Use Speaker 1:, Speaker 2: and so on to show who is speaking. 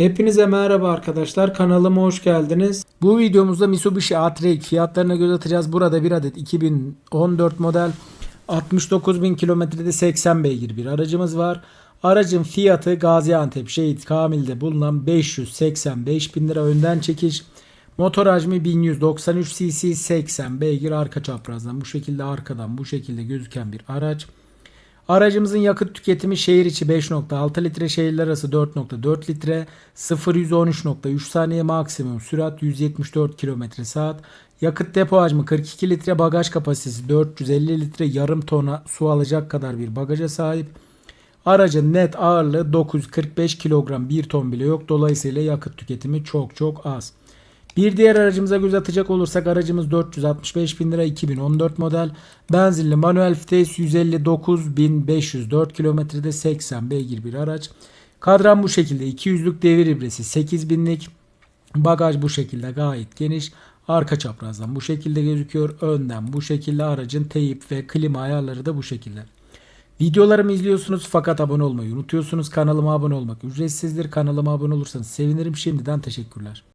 Speaker 1: Hepinize merhaba arkadaşlar. Kanalıma hoş geldiniz. Bu videomuzda Mitsubishi A-Trail fiyatlarına göz atacağız. Burada bir adet 2014 model 69.000 kilometrede 80 beygir bir aracımız var. Aracın fiyatı Gaziantep Şehit Kamil'de bulunan 585 bin lira önden çekiş. Motor hacmi 1193 cc 80 beygir arka çaprazdan bu şekilde arkadan bu şekilde gözüken bir araç. Aracımızın yakıt tüketimi şehir içi 5.6 litre, şehirler arası 4.4 litre, 0-113.3 saniye maksimum sürat 174 km saat. Yakıt depo hacmi 42 litre, bagaj kapasitesi 450 litre, yarım tona su alacak kadar bir bagaja sahip. Aracın net ağırlığı 945 kilogram 1 ton bile yok. Dolayısıyla yakıt tüketimi çok çok az. Bir diğer aracımıza göz atacak olursak aracımız 465 bin lira 2014 model. Benzinli manuel vites 159.504 kilometrede 80 beygir bir araç. Kadran bu şekilde 200'lük devir ibresi 8000'lik. Bagaj bu şekilde gayet geniş. Arka çaprazdan bu şekilde gözüküyor. Önden bu şekilde aracın teyip ve klima ayarları da bu şekilde. Videolarımı izliyorsunuz fakat abone olmayı unutuyorsunuz. Kanalıma abone olmak ücretsizdir. Kanalıma abone olursanız sevinirim. Şimdiden teşekkürler.